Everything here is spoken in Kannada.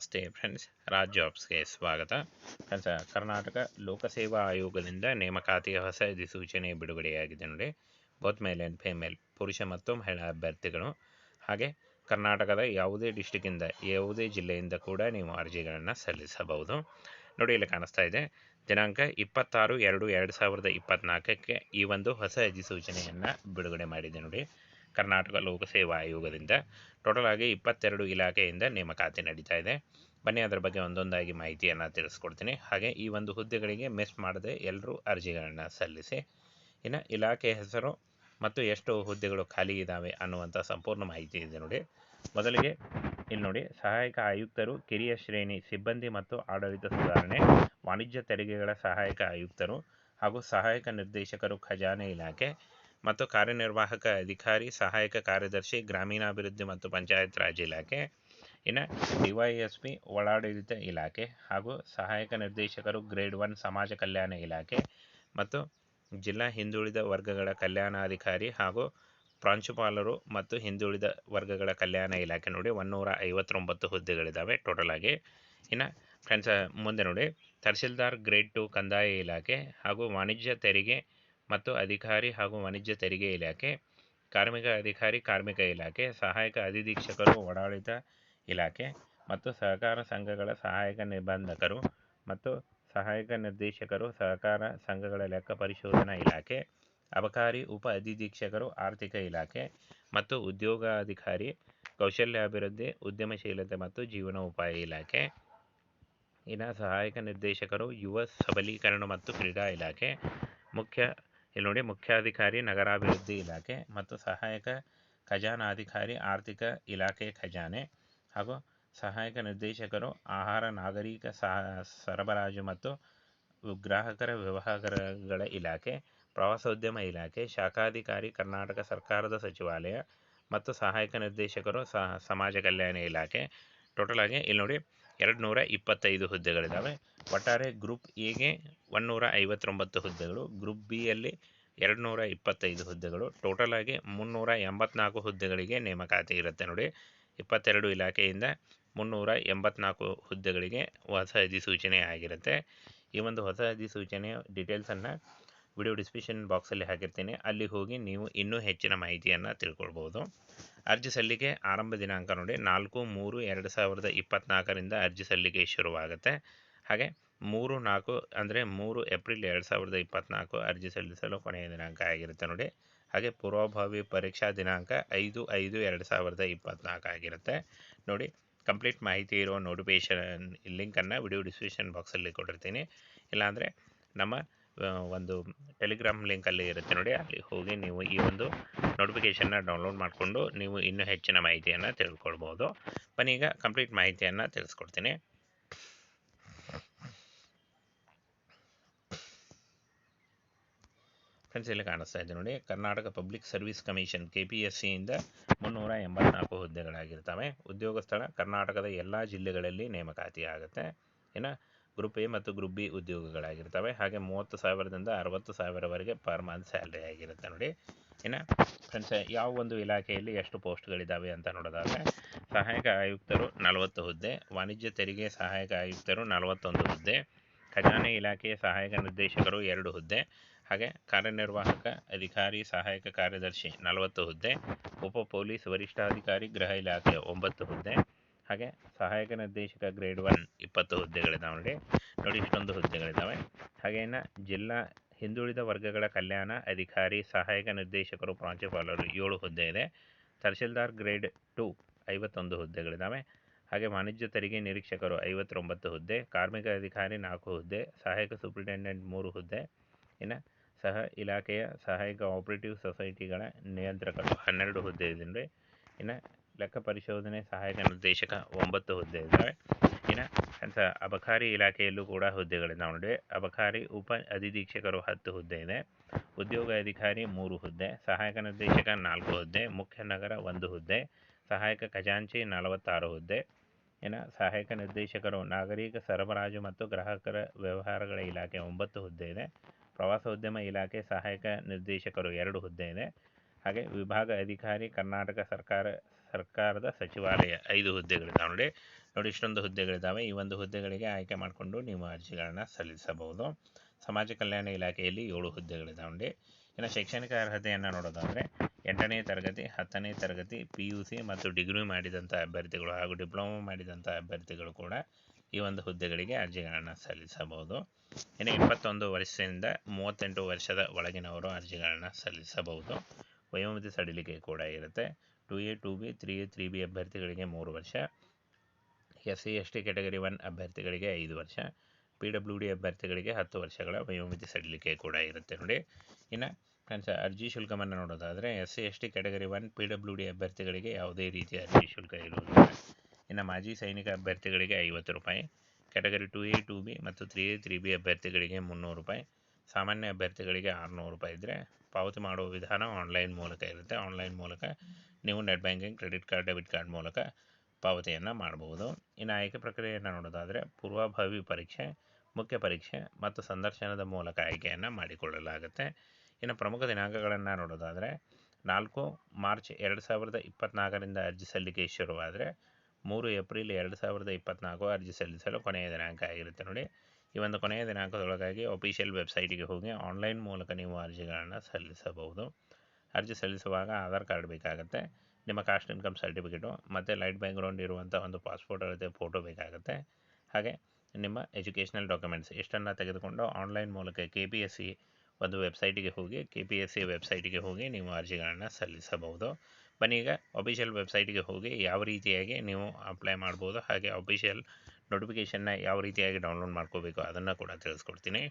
ನಮಸ್ತೆ ಫ್ರೆಂಡ್ಸ್ ರಾಜ್ ಜಾಬ್ಸ್ಗೆ ಸ್ವಾಗತ. ಫ್ರೆಂಡ್ಸ್ ಕರ್ನಾಟಕ ಲೋಕಸೇವಾ ಆಯೋಗದಿಂದ ನೇಮಕಾತಿಯ ಹೊಸ ಅಧಿಸೂಚನೆ ಬಿಡುಗಡೆಯಾಗಿದೆ ನೋಡಿ. ಬೋತ್ ಮೇಲ್ ಆ್ಯಂಡ್ ಫೇಮೇಲ್ ಪುರುಷ ಮತ್ತು ಮಹಿಳಾ ಅಭ್ಯರ್ಥಿಗಳು. ಹಾಗೆ ಕರ್ನಾಟಕದ ಯಾವುದೇ ಡಿಸ್ಟಿಕ್ಕಿಂದ ಯಾವುದೇ ಜಿಲ್ಲೆಯಿಂದ ಕೂಡ ನೀವು ಅರ್ಜಿಗಳನ್ನು ಸಲ್ಲಿಸಬಹುದು. ನೋಡಿ, ಇಲ್ಲಿ ಕಾಣಿಸ್ತಾ ಇದೆ. ದಿನಾಂಕ ಇಪ್ಪತ್ತಾರು ಎರಡು ಎರಡು ಸಾವಿರದ ಇಪ್ಪತ್ತ್ನಾಲ್ಕಕ್ಕೆ ಈ ಒಂದು ಹೊಸ ಅಧಿಸೂಚನೆಯನ್ನು ಬಿಡುಗಡೆ ಮಾಡಿದೆ ನೋಡಿ. ಕರ್ನಾಟಕ ಲೋಕಸೇವಾ ಆಯೋಗದಿಂದ ಟೋಟಲ್ ಆಗಿ ಇಪ್ಪತ್ತೆರಡು ಇಲಾಖೆಯಿಂದ ನೇಮಕಾತಿ ನಡೀತಾ ಇದೆ. ಬನ್ನಿ ಅದರ ಬಗ್ಗೆ ಒಂದೊಂದಾಗಿ ಮಾಹಿತಿಯನ್ನು ತಿಳಿಸ್ಕೊಡ್ತೀನಿ. ಹಾಗೆ ಈ ಒಂದು ಹುದ್ದೆಗಳಿಗೆ ಮಿಸ್ ಮಾಡದೆ ಎಲ್ಲರೂ ಅರ್ಜಿಗಳನ್ನು ಸಲ್ಲಿಸಿ. ಇನ್ನು ಇಲಾಖೆ ಹೆಸರು ಮತ್ತು ಎಷ್ಟು ಹುದ್ದೆಗಳು ಖಾಲಿ ಇದ್ದಾವೆ ಅನ್ನುವಂಥ ಸಂಪೂರ್ಣ ಮಾಹಿತಿ ಇದೆ ನೋಡಿ. ಮೊದಲಿಗೆ ಇಲ್ಲಿ ನೋಡಿ, ಸಹಾಯಕ ಆಯುಕ್ತರು, ಕಿರಿಯ ಶ್ರೇಣಿ ಸಿಬ್ಬಂದಿ ಮತ್ತು ಆಡಳಿತ ಸುಧಾರಣೆ, ವಾಣಿಜ್ಯ ತೆರಿಗೆಗಳ ಸಹಾಯಕ ಆಯುಕ್ತರು ಹಾಗೂ ಸಹಾಯಕ ನಿರ್ದೇಶಕರು ಖಜಾನೆ ಇಲಾಖೆ ಮತ್ತು ಕಾರ್ಯನಿರ್ವಾಹಕ ಅಧಿಕಾರಿ, ಸಹಾಯಕ ಕಾರ್ಯದರ್ಶಿ, ಗ್ರಾಮೀಣಾಭಿವೃದ್ಧಿ ಮತ್ತು ಪಂಚಾಯತ್ ರಾಜ್ ಇಲಾಖೆ, ಇನ್ನು ಡಿವೈಎಸ್ಪಿ, ಒಳಾಡಳಿತ ಇಲಾಖೆ ಹಾಗೂ ಸಹಾಯಕ ನಿರ್ದೇಶಕರು ಗ್ರೇಡ್ ಒನ್ ಸಮಾಜ ಕಲ್ಯಾಣ ಇಲಾಖೆ ಮತ್ತು ಜಿಲ್ಲಾ ಹಿಂದುಳಿದ ವರ್ಗಗಳ ಕಲ್ಯಾಣಾಧಿಕಾರಿ ಹಾಗೂ ಪ್ರಾಂಶುಪಾಲರು ಮತ್ತು ಹಿಂದುಳಿದ ವರ್ಗಗಳ ಕಲ್ಯಾಣ ಇಲಾಖೆ ನೋಡಿ ಒನ್ನೂರ ಐವತ್ತೊಂಬತ್ತು ಹುದ್ದೆಗಳಿದ್ದಾವೆ ಟೋಟಲ್ ಆಗಿ. ಇನ್ನು ಫ್ರೆಂಡ್ಸ್, ಮುಂದೆ ನೋಡಿ ತಹಸೀಲ್ದಾರ್ ಗ್ರೇಡ್ ಟು ಕಂದಾಯ ಇಲಾಖೆ ಹಾಗೂ ವಾಣಿಜ್ಯ ತೆರಿಗೆ ಮತ್ತು ಅಧಿಕಾರಿ ಹಾಗೂ ವಾಣಿಜ್ಯ ತೆರಿಗೆ ಇಲಾಖೆ, ಕಾರ್ಮಿಕ ಅಧಿಕಾರಿ, ಕಾರ್ಮಿಕ ಇಲಾಖೆ, ಸಹಾಯಕ ಅಧಿಧೀಕ್ಷಕರು ಒಡಾಳಿತ ಇಲಾಖೆ ಮತ್ತು ಸಹಕಾರ ಸಂಘಗಳ ಸಹಾಯಕ ನಿಬಂಧಕರು ಮತ್ತು ಸಹಾಯಕ ನಿರ್ದೇಶಕರು, ಸಹಕಾರ ಸಂಘಗಳ ಲೆಕ್ಕ ಪರಿಶೋಧನಾ ಇಲಾಖೆ, ಅಬಕಾರಿ ಉಪ ಅಧಿಧೀಕ್ಷಕರು ಆರ್ಥಿಕ ಇಲಾಖೆ ಮತ್ತು ಉದ್ಯೋಗಾಧಿಕಾರಿ, ಕೌಶಲ್ಯಾಭಿವೃದ್ಧಿ, ಉದ್ಯಮಶೀಲತೆ ಮತ್ತು ಜೀವನೋಪಾಯ ಇಲಾಖೆ. ಇನ್ನು ಸಹಾಯಕ ನಿರ್ದೇಶಕರು, ಯುವ ಸಬಲೀಕರಣ ಮತ್ತು ಕ್ರೀಡಾ ಇಲಾಖೆ, ಮುಖ್ಯ ಇಲ್ಲಿ ನೋಡಿ ಮುಖ್ಯಾಧಿಕಾರಿ ನಗರಾಭಿವೃದ್ಧಿ ಇಲಾಖೆ ಮತ್ತು ಸಹಾಯಕ ಖಜಾನಾಧಿಕಾರಿ ಆರ್ಥಿಕ ಇಲಾಖೆ ಖಜಾನೆ ಹಾಗೂ ಸಹಾಯಕ ನಿರ್ದೇಶಕರು, ಆಹಾರ ನಾಗರಿಕ ಸರಬರಾಜು ಮತ್ತು ಗ್ರಾಹಕರ ವ್ಯವಹಾರಗಳ ಇಲಾಖೆ, ಪ್ರವಾಸೋದ್ಯಮ ಇಲಾಖೆ, ಶಾಖಾಧಿಕಾರಿ, ಕರ್ನಾಟಕ ಸರ್ಕಾರದ ಸಚಿವಾಲಯ ಮತ್ತು ಸಹಾಯಕ ನಿರ್ದೇಶಕರು ಸಮಾಜ ಕಲ್ಯಾಣ ಇಲಾಖೆ. ಟೋಟಲ್ ಆಗಿ ಇಲ್ಲಿ ನೋಡಿ ಎರಡು ನೂರ ಇಪ್ಪತ್ತೈದು ಹುದ್ದೆಗಳಿದ್ದಾವೆ. ಒಟ್ಟಾರೆ ಗ್ರೂಪ್ ಎಗೆ ಒನ್ನೂರ ಐವತ್ತೊಂಬತ್ತು ಹುದ್ದೆಗಳು, ಗ್ರೂಪ್ ಬಿಯಲ್ಲಿ ಎರಡು ನೂರ ಇಪ್ಪತ್ತೈದು ಹುದ್ದೆಗಳು, ಟೋಟಲ್ ಆಗಿ ಮುನ್ನೂರ ಎಂಬತ್ನಾಲ್ಕು ಹುದ್ದೆಗಳಿಗೆ ನೇಮಕಾತಿ ಇರುತ್ತೆ ನೋಡಿ. ಇಪ್ಪತ್ತೆರಡು ಇಲಾಖೆಯಿಂದ ಮುನ್ನೂರ ಎಂಬತ್ನಾಲ್ಕು ಹುದ್ದೆಗಳಿಗೆ ಹೊಸ ಅಧಿಸೂಚನೆ ಆಗಿರುತ್ತೆ. ಈ ಒಂದು ಹೊಸ ಅಧಿಸೂಚನೆಯ ಡೀಟೇಲ್ಸನ್ನು ವಿಡಿಯೋ ಡಿಸ್ಕ್ರಿಪ್ಷನ್ ಬಾಕ್ಸಲ್ಲಿ ಹಾಕಿರ್ತೀನಿ. ಅಲ್ಲಿ ಹೋಗಿ ನೀವು ಇನ್ನೂ ಹೆಚ್ಚಿನ ಮಾಹಿತಿಯನ್ನು ತಿಳ್ಕೊಳ್ಬೋದು. ಅರ್ಜಿ ಸಲ್ಲಿಕೆ ಆರಂಭ ದಿನಾಂಕ ನೋಡಿ, ನಾಲ್ಕು, ಮೂರು, ಎರಡು ಸಾವಿರದ ಇಪ್ಪತ್ತ್ನಾಲ್ಕರಿಂದ ಅರ್ಜಿ ಸಲ್ಲಿಕೆ ಶುರುವಾಗುತ್ತೆ. ಹಾಗೆ ಮೂರು, ನಾಲ್ಕು ಅಂದರೆ ಮೂರು ಏಪ್ರಿಲ್ ಎರಡು ಸಾವಿರದ ಇಪ್ಪತ್ತ್ನಾಲ್ಕು ಅರ್ಜಿ ಸಲ್ಲಿಸಲು ಕೊನೆಯ ದಿನಾಂಕ ಆಗಿರುತ್ತೆ ನೋಡಿ. ಹಾಗೆ ಪೂರ್ವಭಾವಿ ಪರೀಕ್ಷಾ ದಿನಾಂಕ ಐದು ಐದು, ಎರಡು ಸಾವಿರದ ಇಪ್ಪತ್ತ್ನಾಲ್ಕು ಆಗಿರುತ್ತೆ. ನೋಡಿ, ಕಂಪ್ಲೀಟ್ ಮಾಹಿತಿ ಇರೋ ನೋಟಿಫಿಕೇಷನ್ ಲಿಂಕನ್ನು ವಿಡಿಯೋ ಡಿಸ್ಕ್ರಿಪ್ಷನ್ ಬಾಕ್ಸಲ್ಲಿ ಕೊಟ್ಟಿರ್ತೀನಿ. ಇಲ್ಲಾಂದರೆ ನಮ್ಮ ಒಂದು ಟೆಲಿಗ್ರಾಮ್ ಲಿಂಕಲ್ಲಿ ಇರುತ್ತೆ ನೋಡಿ, ಅಲ್ಲಿ ಹೋಗಿ ನೀವು ಈ ಒಂದು ನೋಟಿಫಿಕೇಷನ್ನ ಡೌನ್ಲೋಡ್ ಮಾಡಿಕೊಂಡು ನೀವು ಇನ್ನೂ ಹೆಚ್ಚಿನ ಮಾಹಿತಿಯನ್ನು ತಿಳ್ಕೊಳ್ಬೋದು. ಬನ್ನಿ ಕಂಪ್ಲೀಟ್ ಮಾಹಿತಿಯನ್ನು ತಿಳಿಸ್ಕೊಡ್ತೀನಿ. ಫ್ರೆಂಡ್ಸ್ ಇಲ್ಲಿ ಕಾಣಿಸ್ತಾ ಇದೆ ನೋಡಿ, Karnataka public service commission K P S ಸಿಯಿಂದ ಮುನ್ನೂರ ಎಂಬತ್ನಾಲ್ಕು ಹುದ್ದೆಗಳಾಗಿರ್ತವೆ. ಉದ್ಯೋಗ ಸ್ಥಳ ಕರ್ನಾಟಕದ ಎಲ್ಲ ಜಿಲ್ಲೆಗಳಲ್ಲಿ ನೇಮಕಾತಿ ಆಗುತ್ತೆ ಇನ್ನು ಗ್ರೂಪ್ ಎ ಮತ್ತು ಗ್ರೂಪ್ ಬಿ ಉದ್ಯೋಗಗಳಾಗಿರ್ತವೆ. ಹಾಗೆ ಮೂವತ್ತು ಸಾವಿರದಿಂದ ಅರವತ್ತು ಸಾವಿರವರೆಗೆ ಪರ್ ಮಂತ್ ಸ್ಯಾಲ್ರಿ ಆಗಿರುತ್ತೆ ನೋಡಿ. ಇನ್ನು ಫ್ರೆಂಡ್ಸ್, ಯಾವ ಒಂದು ಇಲಾಖೆಯಲ್ಲಿ ಎಷ್ಟು ಪೋಸ್ಟ್ಗಳಿದ್ದಾವೆ ಅಂತ ನೋಡೋದಾದರೆ, ಸಹಾಯಕ ಆಯುಕ್ತರು ನಲವತ್ತು ಹುದ್ದೆ, ವಾಣಿಜ್ಯ ತೆರಿಗೆ ಸಹಾಯಕ ಆಯುಕ್ತರು ನಲವತ್ತೊಂದು ಹುದ್ದೆ, ಖಜಾನೆ ಇಲಾಖೆಯ ಸಹಾಯಕ ನಿರ್ದೇಶಕರು ಎರಡು ಹುದ್ದೆ, ಹಾಗೆ ಕಾರ್ಯನಿರ್ವಾಹಕ ಅಧಿಕಾರಿ ಸಹಾಯಕ ಕಾರ್ಯದರ್ಶಿ ನಲವತ್ತು ಹುದ್ದೆ, ಉಪ ಪೊಲೀಸ್ ವರಿಷ್ಠಾಧಿಕಾರಿ ಗೃಹ ಇಲಾಖೆ ಒಂಬತ್ತು ಹುದ್ದೆ ಹಾಗೆ ಸಹಾಯಕ ನಿರ್ದೇಶಕ ಗ್ರೇಡ್ ಒನ್ ಇಪ್ಪತ್ತು ಹುದ್ದೆಗಳಿದ್ದಾವೆ ನೋಡಿ. ನೋಡಿ ಇಷ್ಟೊಂದು ಹುದ್ದೆಗಳಿದ್ದಾವೆ. ಹಾಗೆ ಇನ್ನು ಜಿಲ್ಲಾ ಹಿಂದುಳಿದ ವರ್ಗಗಳ ಕಲ್ಯಾಣ ಅಧಿಕಾರಿ, ಸಹಾಯಕ ನಿರ್ದೇಶಕರು, ಪ್ರಾಂಶುಪಾಲರು ಏಳು ಹುದ್ದೆ ಇದೆ. ತಹಶೀಲ್ದಾರ್ ಗ್ರೇಡ್ ಟು ಐವತ್ತೊಂದು ಹುದ್ದೆಗಳಿದ್ದಾವೆ. ಹಾಗೆ ವಾಣಿಜ್ಯ ತೆರಿಗೆ ನಿರೀಕ್ಷಕರು ಐವತ್ತೊಂಬತ್ತು ಹುದ್ದೆ, ಕಾರ್ಮಿಕ ಅಧಿಕಾರಿ ನಾಲ್ಕು ಹುದ್ದೆ, ಸಹಾಯಕ ಸೂಪರಿಂಟೆಂಡೆಂಟ್ ಮೂರು ಹುದ್ದೆ. ಇನ್ನು ಸಹ ಇಲಾಖೆಯ ಸಹಾಯಕ ಆಪರೇಟಿವ್ ಸೊಸೈಟಿಗಳ ನಿಯಂತ್ರಕರು ಹನ್ನೆರಡು ಹುದ್ದೆ ಇದೆ ಇನ್ನು ಲೆಕ್ಕ ಪರಿಶೋಧನೆ ಸಹಾಯಕ ನಿರ್ದೇಶಕ ಒಂಬತ್ತು ಹುದ್ದೆ ಇದ್ದಾವೆ. ಇನ್ನು ಸ ಅಬಕಾರಿ ಇಲಾಖೆಯಲ್ಲೂ ಕೂಡ ಹುದ್ದೆಗಳಿದ್ದಾವೆ ನೋಡಿ ಅಬಕಾರಿ ಉಪ ಅಧಿಧೀಕ್ಷಕರು ಹತ್ತು ಹುದ್ದೆ ಇದೆ. ಉದ್ಯೋಗ ಅಧಿಕಾರಿ ಮೂರು ಹುದ್ದೆ, ಸಹಾಯಕ ನಿರ್ದೇಶಕ ನಾಲ್ಕು ಹುದ್ದೆ, ಮುಖ್ಯ ನಗರ ಒಂದು ಹುದ್ದೆ, ಸಹಾಯಕ ಖಜಾಂಚಿ ನಲವತ್ತಾರು ಹುದ್ದೆ. ಇನ್ನು ಸಹಾಯಕ ನಿರ್ದೇಶಕರು ನಾಗರಿಕ ಸರಬರಾಜು ಮತ್ತು ಗ್ರಾಹಕರ ವ್ಯವಹಾರಗಳ ಇಲಾಖೆ ಒಂಬತ್ತು ಹುದ್ದೆ ಇದೆ. ಪ್ರವಾಸೋದ್ಯಮ ಇಲಾಖೆ ಸಹಾಯಕ ನಿರ್ದೇಶಕರು ಎರಡು ಹುದ್ದೆ ಇದೆ. ಹಾಗೆ ವಿಭಾಗ ಅಧಿಕಾರಿ ಕರ್ನಾಟಕ ಸರ್ಕಾರ, ಸರ್ಕಾರದ ಸಚಿವಾಲಯ ಐದು ಹುದ್ದೆಗಳಿದ್ದಾವೆ. ನೋಡಿ ನೋಡಿ ಇಷ್ಟೊಂದು ಹುದ್ದೆಗಳಿದ್ದಾವೆ. ಈ ಒಂದು ಹುದ್ದೆಗಳಿಗೆ ಆಯ್ಕೆ ಮಾಡಿಕೊಂಡು ನೀವು ಅರ್ಜಿಗಳನ್ನು ಸಲ್ಲಿಸಬಹುದು. ಸಮಾಜ ಕಲ್ಯಾಣ ಇಲಾಖೆಯಲ್ಲಿ ಏಳು ಹುದ್ದೆಗಳಿದ್ದಾವೆ. ನೋಡಿ, ಇನ್ನು ಶೈಕ್ಷಣಿಕ ಅರ್ಹತೆಯನ್ನು ನೋಡೋದಾದರೆ ಎಂಟನೇ ತರಗತಿ, ಹತ್ತನೇ ತರಗತಿ ಪಿ ಯು ಸಿ ಮತ್ತು ಡಿಗ್ರಿ ಮಾಡಿದಂಥ ಅಭ್ಯರ್ಥಿಗಳು ಹಾಗೂ ಡಿಪ್ಲೊಮಾ ಮಾಡಿದಂಥ ಅಭ್ಯರ್ಥಿಗಳು ಕೂಡ ಈ ಒಂದು ಹುದ್ದೆಗಳಿಗೆ ಅರ್ಜಿಗಳನ್ನು ಸಲ್ಲಿಸಬಹುದು. ಇನ್ನು ಇಪ್ಪತ್ತೊಂದು ವರ್ಷದಿಂದ ಮೂವತ್ತೆಂಟು ವರ್ಷದ ಒಳಗಿನವರು ಅರ್ಜಿಗಳನ್ನು ಸಲ್ಲಿಸಬಹುದು. ವಯೋಮಿತಿ ಸಡಿಲಿಕೆ ಕೂಡ ಇರುತ್ತೆ. Two A two B three A three B ಅಭ್ಯರ್ಥಿಗಳಿಗೆ ಮೂರು ವರ್ಷ. S C S T category one ಅಭ್ಯರ್ಥಿಗಳಿಗೆ ಐದು ವರ್ಷ. ಪಿ ಡಬ್ಲ್ಯೂ ಡಿ ಅಭ್ಯರ್ಥಿಗಳಿಗೆ ಹತ್ತು ವರ್ಷಗಳ ವಯೋಮಿತಿ ಸಡಿಲಿಕೆ ಕೂಡ ಇರುತ್ತೆ ನೋಡಿ. ಇನ್ನು ಫ್ರೆಂಡ್ಸ್, ಅರ್ಜಿ ಶುಲ್ಕವನ್ನು ನೋಡೋದಾದರೆ S C S T category one P W D ಅಭ್ಯರ್ಥಿಗಳಿಗೆ ಯಾವುದೇ ರೀತಿಯ ಅರ್ಜಿ ಶುಲ್ಕ ಇರುವುದಿಲ್ಲ. ಇನ್ನು ಮಾಜಿ ಸೈನಿಕ ಅಭ್ಯರ್ಥಿಗಳಿಗೆ ಐವತ್ತು ರೂಪಾಯಿ category two A two B ಮತ್ತು ತ್ರೀ ಎ ತ್ರೀ ಬಿ ಅಭ್ಯರ್ಥಿಗಳಿಗೆ ಮುನ್ನೂರು ರೂಪಾಯಿ ಸಾಮಾನ್ಯ ಅಭ್ಯರ್ಥಿಗಳಿಗೆ ಆರುನೂರು ರೂಪಾಯಿ ಇದ್ದರೆ ಪಾವತಿ ಮಾಡುವ ವಿಧಾನ ಆನ್ಲೈನ್ ಮೂಲಕ ಇರುತ್ತೆ. ಆನ್ಲೈನ್ ಮೂಲಕ ನೀವು net banking credit card debit card ಮೂಲಕ ಪಾವತಿಯನ್ನು ಮಾಡಬಹುದು ಇನ್ನು ಆಯ್ಕೆ ಪ್ರಕ್ರಿಯೆಯನ್ನು ನೋಡೋದಾದರೆ ಪೂರ್ವಭಾವಿ ಪರೀಕ್ಷೆ, ಮುಖ್ಯ ಪರೀಕ್ಷೆ ಮತ್ತು ಸಂದರ್ಶನದ ಮೂಲಕ ಆಯ್ಕೆಯನ್ನು ಮಾಡಿಕೊಳ್ಳಲಾಗುತ್ತೆ. ಇನ್ನು ಪ್ರಮುಖ ದಿನಾಂಕಗಳನ್ನು ನೋಡೋದಾದರೆ ನಾಲ್ಕು ಮಾರ್ಚ್ ಎರಡು ಸಾವಿರದ ಇಪ್ಪತ್ತ್ನಾಲ್ಕರಿಂದ ಅರ್ಜಿ ಸಲ್ಲಿಕೆ ಶುರುವಾದರೆ ಮೂರು ಏಪ್ರಿಲ್ ಎರಡು ಸಾವಿರದ ಇಪ್ಪತ್ತ್ನಾಲ್ಕು ಅರ್ಜಿ ಸಲ್ಲಿಸಲು ಕೊನೆಯ ದಿನಾಂಕ ಆಗಿರುತ್ತೆ ನೋಡಿ. ಈ ಒಂದು ಕೊನೆಯ ದಿನಾಂಕದೊಳಗಾಗಿ ಅಫಿಷಿಯಲ್ ವೆಬ್ಸೈಟಿಗೆ ಹೋಗಿ ಆನ್ಲೈನ್ ಮೂಲಕ ನೀವು ಅರ್ಜಿಗಳನ್ನು ಸಲ್ಲಿಸಬಹುದು. ಅರ್ಜಿ ಸಲ್ಲಿಸುವಾಗ ಆಧಾರ್ ಕಾರ್ಡ್ ಬೇಕಾಗುತ್ತೆ, ನಿಮ್ಮ ಕಾಸ್ಟ್ ಇನ್ಕಮ್ ಸರ್ಟಿಫಿಕೇಟು ಮತ್ತು ಲೈಟ್ ಬ್ಯಾಕ್ಗ್ರೌಂಡ್ ಇರುವಂಥ ಒಂದು ಪಾಸ್ಪೋರ್ಟ್ ಅಳತೆ ಫೋಟೋ ಬೇಕಾಗುತ್ತೆ. ಹಾಗೆ ನಿಮ್ಮ ಎಜುಕೇಷನಲ್ ಡಾಕ್ಯುಮೆಂಟ್ಸ್ ಇಷ್ಟನ್ನು ತೆಗೆದುಕೊಂಡು ಆನ್ಲೈನ್ ಮೂಲಕ ಕೆ ಪಿ ಎಸ್ ಸಿ ಒಂದು ವೆಬ್ಸೈಟಿಗೆ ಹೋಗಿ ಕೆ ಪಿ ಎಸ್ ಸಿ ವೆಬ್ಸೈಟಿಗೆ ಹೋಗಿ ನೀವು ಅರ್ಜಿಗಳನ್ನು ಸಲ್ಲಿಸಬಹುದು. ಬನ್ನಿ ಈಗ ಅಫಿಷಿಯಲ್ ವೆಬ್ಸೈಟಿಗೆ ಹೋಗಿ ಯಾವ ರೀತಿಯಾಗಿ ನೀವು ಅಪ್ಲೈ ಮಾಡ್ಬೋದು, ಹಾಗೆ ಅಫಿಷಿಯಲ್ ನೋಟಿಫಿಕೇಷನ್ನ ಯಾವ ರೀತಿಯಾಗಿ ಡೌನ್ಲೋಡ್ ಮಾಡ್ಕೋಬೇಕು ಅದನ್ನು ಕೂಡ ತಿಳಿಸ್ಕೊಡ್ತೀನಿ.